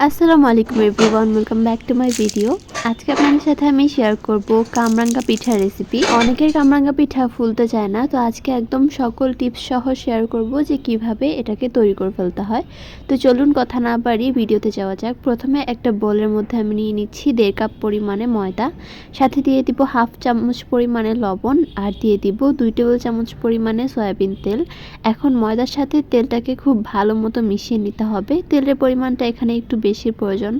আসসালামু আলাইকুম everyone welcome back to my video আজকে আপনাদের সাথে আমি শেয়ার করব কামরাঙ্গা পিঠার রেসিপি অনেকের কামরাঙ্গা পিঠা ফুলতে চায় না, তো আজকে একদম সকল টিপস সহ শেয়ার করব যে কীভাবে এটাকে তৈরি করে ফেলতে হয়। তো চলুন কথা না বাড়িয়ে ভিডিওতে যাওয়া যাক। প্রথমে একটা বোলের মধ্যে আমি নিয়ে নিচ্ছি দেড় কাপ পরিমাণে ময়দা, সাথে দিয়ে দিব হাফ চামচ পরিমাণে লবণ, আর দিয়ে দিব দুই টেবিল চামচ পরিমাণে সয়াবিন তেল। এখন ময়দার সাথে তেলটাকে খুব ভালো মতো মিশিয়ে নিতে হবে। তেলের পরিমাণটা এখানে একটু বেশি প্রয়োজন।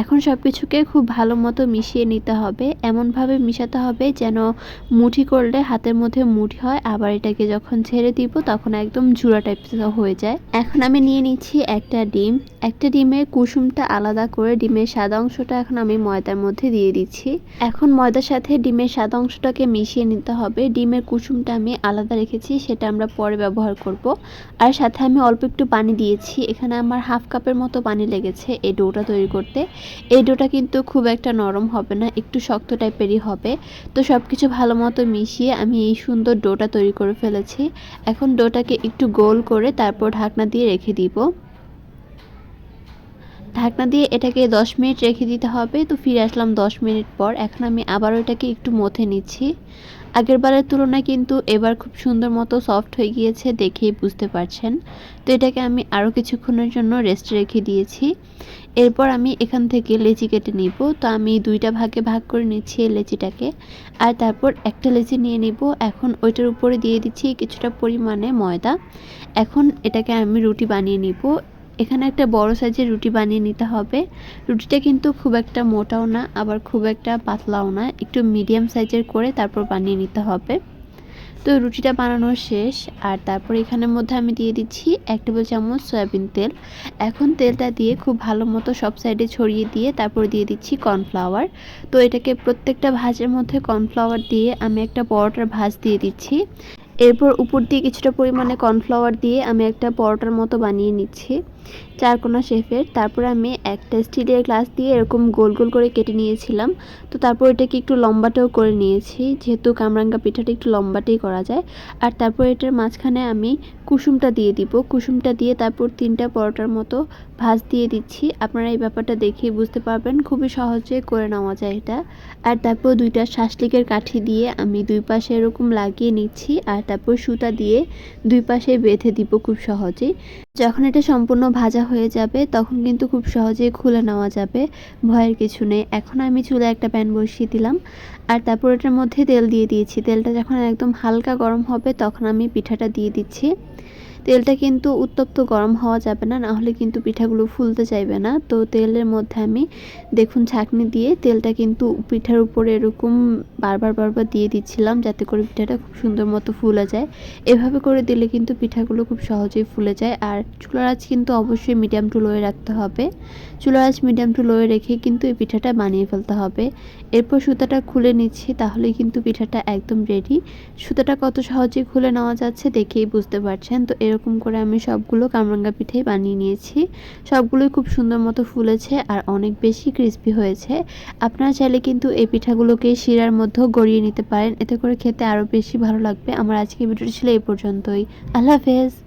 এখন সব কিছুকে খুব ভালো মতো মিশিয়ে নিতে হবে। এমনভাবে মিশাতে হবে যেন মুঠি করলে হাতের মধ্যে মুঠি হয়। আবার এটাকে যখন ছেড়ে দিব তখন একদম ঝুড়া টাইপ হয়ে যায়। এখন আমি নিয়ে নিচ্ছি একটা ডিম। একটা ডিমের কুসুমটা আলাদা করে ডিমের সাদা অংশটা এখন আমি ময়দার মধ্যে দিয়ে দিচ্ছি। এখন ময়দার সাথে ডিমের সাদা অংশটাকে মিশিয়ে নিতে হবে। ডিমের কুসুমটা আমি আলাদা রেখেছি, সেটা আমরা পরে ব্যবহার করব। আর সাথে আমি অল্প একটু পানি দিয়েছি। এখানে আমার হাফ কাপের মতো পানি লেগেছে এই ডোটা তৈরি করতে। এই ডোটা কিন্তু খুব একটা নরম হবে না, একটু শক্ত টাইপেরই হবে। তো সব কিছু ভালো মতো মিশিয়ে আমি এই সুন্দর ডোটা তৈরি করে ফেলেছি। এখন ডোটাকে একটু গোল করে তারপর ঢাকনা দিয়ে রেখে দিব। ঢাকনা দিয়ে এটাকে 10 মিনিট রেখে দিতে হবে। তো ফিরে আসলাম 10 মিনিট পর। এখন আমি আবারও এটাকে একটু মথে নিচ্ছি। আগের বারের তুলনায় কিন্তু এবার খুব সুন্দর মতো সফট হয়ে গিয়েছে দেখেই বুঝতে পারছেন। তো এটাকে আমি আরও কিছুক্ষণের জন্য রেস্ট রেখে দিয়েছি। এরপর আমি এখান থেকে লেচি কেটে নিব। তো আমি দুইটা ভাগে ভাগ করে নিচ্ছি এই লেচিটাকে। আর তারপর একটা লেচি নিয়ে নিব। এখন ওইটার উপরে দিয়ে দিচ্ছি কিছুটা পরিমাণে ময়দা। এখন এটাকে আমি রুটি বানিয়ে নিব। এখানে একটা বড় সাইজের রুটি বানিয়ে নিতে হবে। রুটিটা কিন্তু খুব একটা মোটাও না, আবার খুব একটা পাতলাও না। একটু মিডিয়াম সাইজের করে তারপর বানিয়ে নিতে হবে। তো রুটিটা বানানো শেষ, আর তারপর এখানের মধ্যে আমি দিয়ে দিচ্ছি এক টেবিল চামচ সয়াবিন তেল। এখন তেলটা দিয়ে খুব ভালো মতো সব সাইডে ছড়িয়ে দিয়ে তারপর দিয়ে দিচ্ছি কর্নফ্লাওয়ার। তো এটাকে প্রত্যেকটা ভাজের মধ্যে কর্নফ্লাওয়ার দিয়ে আমি একটা পরোটার ভাজ দিয়ে দিচ্ছি। এরপর উপর দিয়ে কিছুটা পরিমাণে কর্নফ্লাওয়ার দিয়ে আমি একটা পরোটার মতো বানিয়ে নিচ্ছি, চারকোনা শেফের। তারপর আমি একটা স্টিলের গ্লাস দিয়ে এরকম গোল গোল করে কেটে নিয়েছিলাম। তো তারপর এটাকে একটু লম্বাটাও করে নিয়েছি, যেহেতু কামরাঙ্গা পিঠাটা একটু লম্বাটাই করা যায়। আর তারপর এটার মাঝখানে আমি কুসুমটা দিয়ে দিব। কুসুমটা দিয়ে তারপর তিনটা পরোটার মতো ভাজ দিয়ে দিচ্ছি। আপনারা এই ব্যাপারটা দেখেই বুঝতে পারবেন, খুবই সহজে করে নেওয়া যায় এটা। আর তারপর দুইটা শাসলিকের কাঠি দিয়ে আমি দুই পাশে এরকম লাগিয়ে নিচ্ছি আর তারপর সুতা দিয়ে দুই পাশে বেঁধে দিব খুব সহজেই। যখন এটা সম্পূর্ণ ভাজা হয়ে যাবে, তখন কিন্তু খুব সহজেই খুলে নেওয়া যাবে, ভয়ের কিছু নেই। এখন আমি চুলে একটা প্যান বসিয়ে দিলাম। আর তারপর এটার মধ্যে তেল দিয়ে দিয়েছি। তেলটা যখন একদম হালকা গরম হবে, তখন আমি পিঠাটা দিয়ে দিচ্ছি। তেলটা কিন্তু উত্তপ্ত গরম হওয়া যাবে না, নাহলে কিন্তু পিঠাগুলো ফুলতে চাইবে না। তো তেলের মধ্যে আমি দেখুন ছাঁকনি দিয়ে তেলটা কিন্তু পিঠার উপরে এরকম বারবার বারবার দিয়ে দিচ্ছিলাম যাতে করে পিঠাটা খুব সুন্দর মতো ফুলে যায়। এভাবে করে দিলে কিন্তু পিঠাগুলো খুব সহজেই ফুলে যায়। আর চুলার আঁচ কিন্তু অবশ্যই মিডিয়াম টু লোয়ে রাখতে হবে। চুলার আঁচ মিডিয়াম টু লোয়ে রেখে কিন্তু এই পিঠাটা বানিয়ে ফেলতে হবে। এরপর সুতাটা খুলে নিচ্ছি তাহলে কিন্তু পিঠাটা একদম রেডি সুতাটা কত সহজেই খুলে নেওয়া যাচ্ছে দেখেই বুঝতে পারছেন। তো এরকম করে আমি সবগুলো কামরাঙ্গা পিঠেই বানিয়ে নিয়েছি। সবগুলোই খুব সুন্দর মতো ফুলেছে আর অনেক বেশি ক্রিস্পি হয়েছে। আপনারা চাইলে কিন্তু এই পিঠাগুলোকে শিরার মধ্যেও গড়িয়ে নিতে পারেন। এতে করে খেতে আরও বেশি ভালো লাগবে। আমার আজকে ভিডিওটি ছিল এই পর্যন্তই। আল্লাহ হাফেজ।